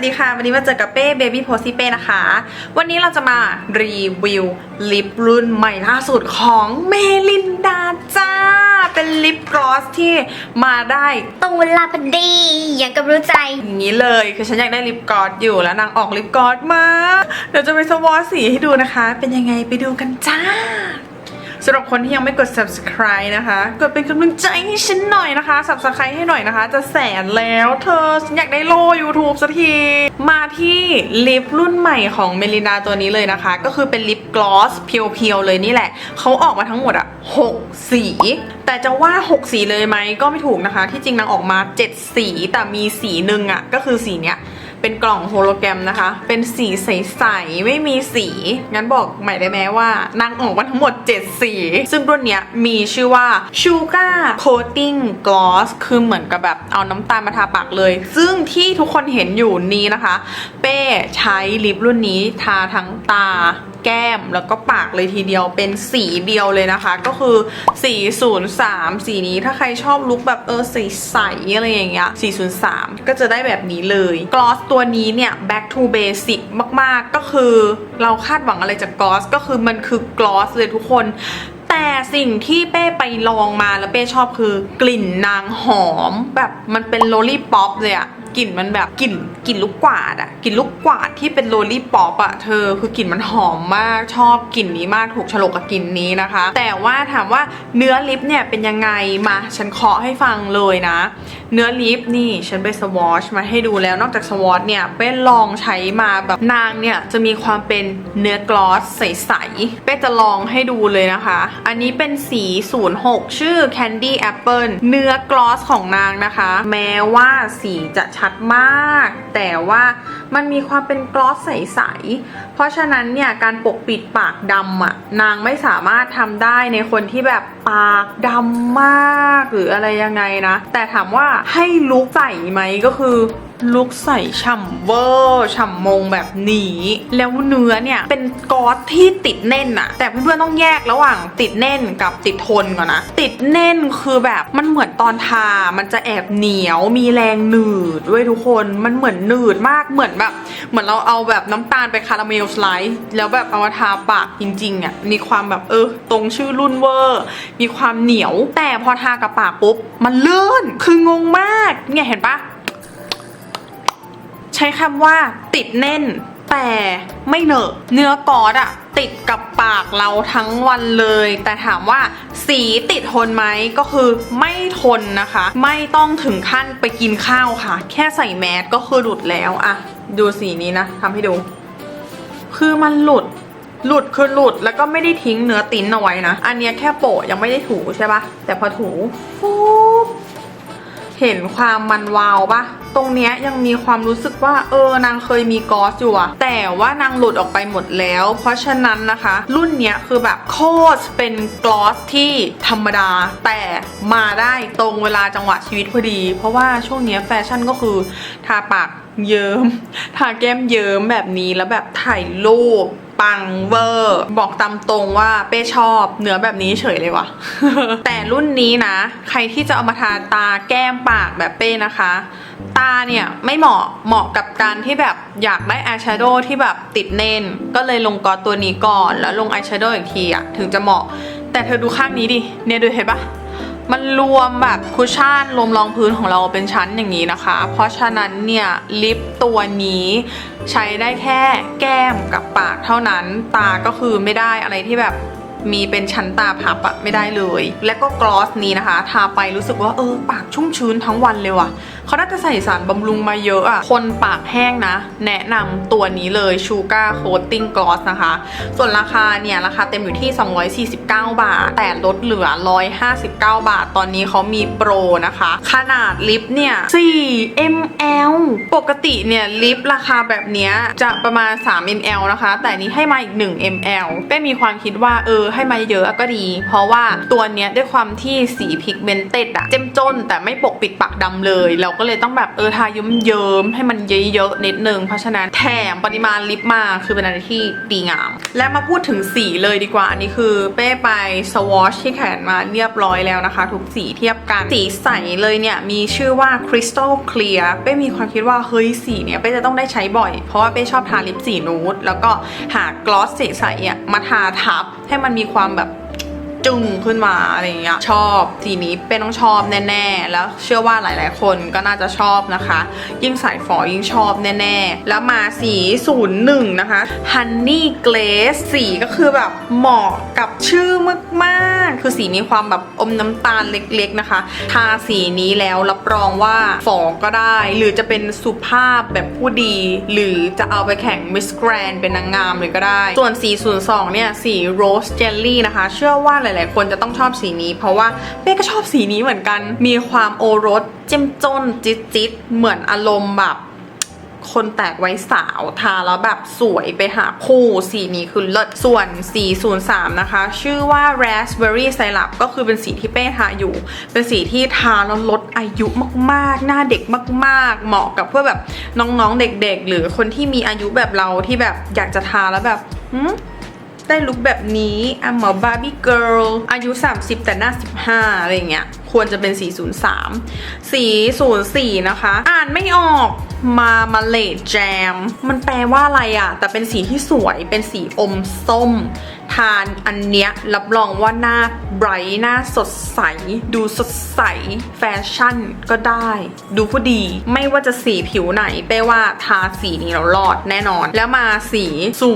วัสดีค่ะ วันนี้มาเจอกับเป้เบบี้โพซี่เป้นะคะ วันนี้เราจะมารีวิวลิปรุ่นใหม่ล่าสุดของเมลินดาจ้า เป็นลิปกลอสที่มาได้ตูนลาพอดีอย่างกับรู้ใจ อย่างนี้เลยคือฉันอยากได้ลิปกลอสอยู่แล้วนางออกลิปกลอสมา เดี๋ยวจะไปสวอชสีให้ดูนะคะ เป็นยังไงไปดูกันจ้า สำหรับคนที่ยังไม่กด subscribe นะคะ กดเป็นกำลังใจให้ฉันหน่อยนะคะ subscribe ให้หน่อยนะคะ จะแสนแล้วเธอฉันอยากได้โล่ YouTube สักที มาที่ลิปรุ่นใหม่ของเมลินดาตัวนี้เลยนะคะ ก็คือเป็นลิปกลอสเพียวๆเลยนี่แหละ เขาออกมาทั้งหมดอะ6 สี แต่จะว่า 6 สีเลยไหมก็ไม่ถูกนะคะ ที่จริงนางออกมา 7 สีแต่มีสีหนึ่งอะก็คือสีเนี้ย เป็นกล่องโฮโลแกรมนะคะ เป็นสีใสๆ ไม่มีสี งั้นบอกใหม่ได้ไหมว่านางออกมาทั้งหมด 7 สี ซึ่งรุ่นเนี้ยมีชื่อว่า Sugar Coating Gloss คือเหมือนกับแบบเอาน้ำตาลมาทาปากเลย ซึ่งที่ทุกคนเห็นอยู่นี้นะคะ เป้ใช้ลิปรุ่นนี้ทาทั้งตา แก้มแล้วก็ปากเลยทีเดียวเป็นสีเดียวเลยนะคะ ก็คือ 403 สีนี้ถ้าใครชอบลุคแบบเออใสๆอะไรอย่างเงี้ย 403 ก็จะได้แบบนี้เลยกลอสตัวนี้เนี่ย back to basic มากๆก็คือเราคาดหวังอะไรจากกลอสก็คือมันคือกลอสเลยทุกคนแต่สิ่งที่เป้ไปลองมาแล้วเป้ชอบคือกลิ่นนางหอม แบบมันเป็นโลลี่ป๊อปเลยอะ กลิ่นมันแบบกลิ่นกลิ่นลูกกวาดอะกลิ่นลูกกวาดที่เป็นโลลี่ป๊อปอะเธอคือกลิ่นมันหอมมากชอบกลิ่นนี้มากถูกโฉลกกับกลิ่นนี้นะคะ แต่ว่าถามว่าเนื้อลิปเนี่ยเป็นยังไงมาฉันเคาะให้ฟังเลยนะ เนื้อลิปนี่ฉันไปสวอชมาให้ดูแล้วนอกจากสวอชเนี่ยเป้ลองใช้มาแบบนางเนี่ยจะมีความเป็นเนื้อกลอสใสๆเป้จะลองให้ดูเลยนะคะ อันนี้เป็นสี 06 ชื่อ Candy Apple เนื้อกลอสของนางนะคะ แม้ว่าสีจะชัดมาก แต่ว่ามันมีความเป็นกลอสใสๆ เพราะฉะนั้นเนี่ยการปกปิดปากดำอะนางไม่สามารถทำได้ในคนที่แบบปากดำมากหรืออะไรยังไงนะ แต่ถามว่าให้ลุกใส่ไหมก็คือ ลุกใส่ฉ่ำเวอร์ฉ่ำมงแบบนี้ แล้วเนื้อเนี่ยเป็นกอสที่ติดแน่นอะแต่เพื่อนๆต้องแยกระหว่างติดแน่นกับติดทนก่อนนะ ติดแน่นคือแบบมันเหมือนตอนทา มันจะแอบเหนียวมีแรงหนืดด้วยทุกคนมันเหมือนหนืดมากเหมือนแบบ เหมือนเราเอาแบบน้ำตาลไปคาราเมลสไลซ์แล้วแบบเอามาทาปากจริงๆอะมีความแบบเออตรงชื่อรุ่นเวอร์มีความเหนียว แต่พอทากับปากปุ๊บมันเลื่อนคืองงมากเนี่ยเห็นปะ ช้คำว่าติดแน่น แต่ไม่เหนอะเนื้อกอดอะติดกับปากเราทั้งวันเลย แต่ถามว่าสีติดทนไหมก็คือไม่ทนนะคะ ไม่ต้องถึงขั้นไปกินข้าวค่ะ แค่ใส่แมสก็คือหลุดแล้วอะดูสีนี้นะทำให้ดู คือมันหลุดหลุดคือหลุดแล้วก็ไม่ได้ทิ้งเนื้อติ้นเอาไว้นะ อันนี้แค่โปะยังไม่ได้ถูใช่ปะแต่พอถูฟูบ เห็นความมันวาวปะตรงเนี้ยยังมีความรู้สึกว่าเออนางเคยมีกอสอยู่อะแต่ว่านางหลุดออกไปหมดแล้ว เพราะฉะนั้นนะคะ รุ่นเนี้ยคือแบบโคตรเป็นกลอสที่ธรรมดา แต่มาได้ตรงเวลาจังหวะชีวิตพอดี เพราะว่าช่วงเนี้ยแฟชั่นก็คือทาปากเยิ้มทาแก้มเยิ้มแบบนี้แล้วแบบถ่ายรูป ปังเวอร์ บอกตามตรงว่าเป้ชอบเนื้อแบบนี้เฉยเลยว่ะ แต่รุ่นนี้นะ ใครที่จะเอามาทาตาแก้มปากแบบเป้นะคะ ตาเนี่ยไม่เหมาะเหมาะกับการที่แบบอยากได้อายแชโดว์ที่แบบติดเน้น ก็เลยลงกอตัวนี้ก่อน แล้วลงอายแชโดว์อีกทีอะถึงจะเหมาะ แต่เธอดูข้างนี้ดิเนี่ยดูเห็นปะ มันรวมแบบคุชชั่นรวมรองพื้นของเราเป็นชั้นอย่างนี้นะคะ เพราะฉะนั้นเนี่ยลิปตัวนี้ใช้ได้แค่แก้มกับปากเท่านั้น ตาก็คือไม่ได้อะไรที่แบบ มีเป็นชั้นตาพับอะไม่ได้เลย และก็กลอสนี้นะคะ ทาไปรู้สึกว่าเออปากชุ่มชื้นทั้งวันเลยว่ะเขาน่าจะใส่สารบำรุงมาเยอะอะคนปากแห้งนะ แนะนำตัวนี้เลย Sugar Coating Gloss นะคะ ส่วนราคาเนี่ย ราคาเต็มอยู่ที่ 249 บาท แต่ลดเหลือ 159 บาท ตอนนี้เขามีโปรนะคะ ขนาดลิปเนี่ย4 m กติเนี่ยลิปราคาแบบนี้จะประมาณ 3 ml นะคะ แต่นี้ให้มาอีก 1 ml เป้มีความคิดว่าเออให้มาเยอะก็ดี เพราะว่าตัวเนี้ยด้วยความที่สีพิกเมนเต็ดอะเจ้มจนแต่ไม่ปกปิดปากดำเลย เราก็เลยต้องแบบเออทายุ้มเยิ้มให้มันเยอะๆนิดนึง เพราะฉะนั้นแถมปริมาณลิปมาคือเป็นอะไรที่ดีงาม และมาพูดถึงสีเลยดีกว่า อันนี้คือเป้ไปสวอชที่แขนมาเรียบร้อยแล้วนะคะ ทุกสีเทียบกันสีใสเลยเนี่ยมีชื่อว่า Crystal Clear เป้มีความคิดว่าเฮ้ยสีเนี่ยเป้จะต้องได้ใช้บ่อย เพราะว่าเป้ชอบทาลิปสีนูดแล้วก็หากลอสใสอะมาทาทับให้มันมีความแบบ จุงขึ้นมาอะไรอย่างเงี้ยชอบสีนี้เป็นต้องชอบแน่ๆ แล้วเชื่อว่าหลายๆ คนก็น่าจะชอบนะคะ ยิ่งใส่ฝอยิ่งชอบแน่ๆ แล้วมาสี 01 นะคะ Honey Glaze สีก็คือแบบเหมาะกับชื่อมากๆ คือสีมีความแบบอมน้ำตาลเล็กๆนะคะ ทาสีนี้แล้วรับรองว่าฝอก็ได้ หรือจะเป็นสุภาพแบบผู้ดี หรือจะเอาไปแข่ง Miss Grand เป็นนางงามเลยก็ได้ ส่วนสี02 เนี่ยสี Rose Jelly นะคะ เชื่อว่าหลาย ๆ คนจะต้องชอบสีนี้ เพราะว่าเป้ก็ชอบสีนี้เหมือนกัน มีความโอรสเจ้มจนจิตๆเหมือนอารมณ์แบบคนแตกไว้สาวทาแล้วแบบสวยไปหาคู่สีนี้คือเลิศส่วน 403 นะคะ ชื่อว่า raspberry syrup ก็คือเป็นสีที่เป้ทาอยู่ เป็นสีที่ทาแล้วลดอายุมากๆ หน้าเด็กมากๆ เหมาะกับเพื่อแบบน้องๆเด็กๆ หรือคนที่มีอายุแบบเราที่แบบอยากจะทาแล้วแบบ ได้ลุคแบบนี้อะหมอบาร์บี้เกิร์ลอายุ 30 แต่หน้า 15 อะไรอย่างเงี้ย ควรจะเป็น 403 404 นะคะ อ่านไม่ออกมามาเลดแจม มันแปลว่าอะไรอะ แต่เป็นสีที่สวยเป็นสีอมส้ม ทานอันเนี้ยรับรองว่าหน้าไบรท์หน้าสดใส ดูสดใส แฟชั่นก็ได้ ดูผู้ดี ไม่ว่าจะสีผิวไหนเป้ว่าทาสีนี้แล้วรอดแน่นอน แล้วมาสี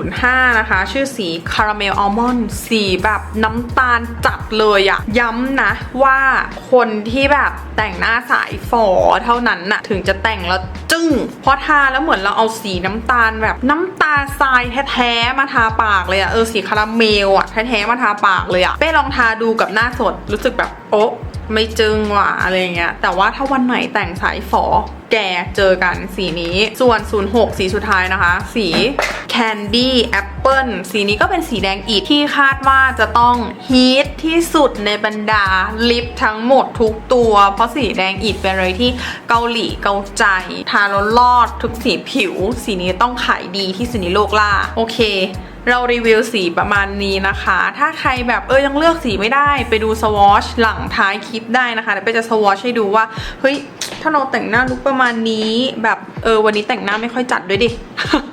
05 นะคะ ชื่อสีคาราเมลอัลมอนด์สีแบบน้ำตาลจัดเลยอะย้ำนะว่าคนที่แบบแต่งหน้าสายฝอเท่านั้นน่ะ ถึงจะแต่งแล้วจึ้งเพราะทาแล้วเหมือนเราเอาสีน้ำตาลแบบน้ำตาลทรายแท้ๆมาทาปากเลยอะเออสีคาราเมเมลอะแท้ๆมาทาปากเลยอะเป้ลองทาดูกับหน้าสดรู้สึกแบบโอ๊ะไม่จึงว่ะอะไรเงี้ย แต่ว่าถ้าวันไหนแต่งสายฝอแกเจอกันสีนี้ ส่วน 06 สีสุดท้ายนะคะ สี Candy Apple สีนี้ก็เป็นสีแดงอีดที่คาดว่าจะต้องฮีทที่สุดในบรรดาลิปทั้งหมดทุกตัว เพราะสีแดงอีดเป็นอะไรที่เกาหลีเกาใจ ทาแล้วรอดทุกสีผิว สีนี้ต้องขายดีที่สุดในโลกล่า โอเค เรารีวิวสีประมาณนี้นะคะ ถ้าใครแบบเออยังเลือกสีไม่ได้ไปดูสวอชหลังท้ายคลิปได้นะคะเดี๋ยวไปจะสวอชให้ดูว่า เฮ้ย ถ้าเราแต่งหน้าลุคประมาณนี้แบบเออวันนี้แต่งหน้าไม่ค่อยจัดด้วยดิ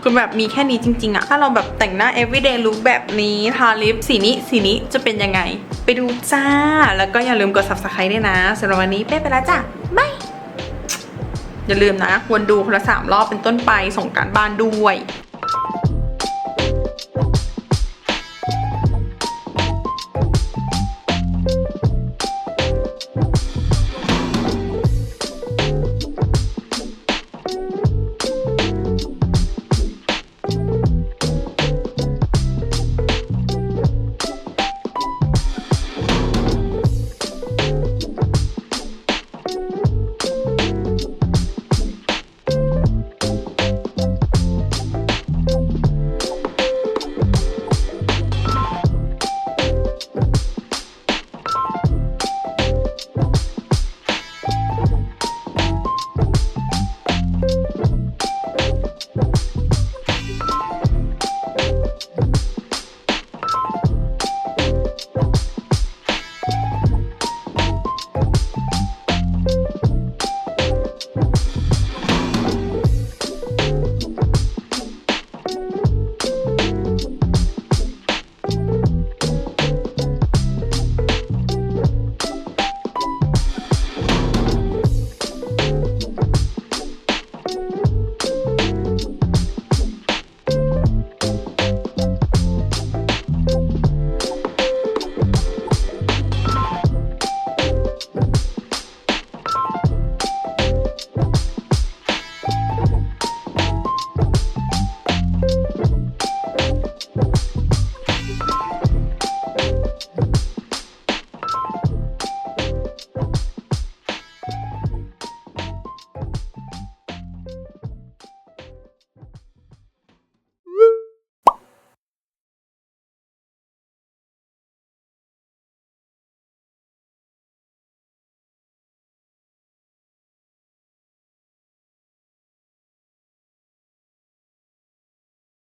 คือแบบมีแค่นี้จริง ๆอะถ้าเราแบบแต่งหน้า everyday look แบบนี้ทาลิปสีนี้สีนี้จะเป็นยังไง ไปดูจ้า แล้วก็อย่าลืมกด subscribe ด้วยนะสำหรับวันนี้เป้ไปแล้วจ้ะบายอย่าลืมนะวนดูคนละสามรอบเป็นต้นไปส่งการบ้านด้วย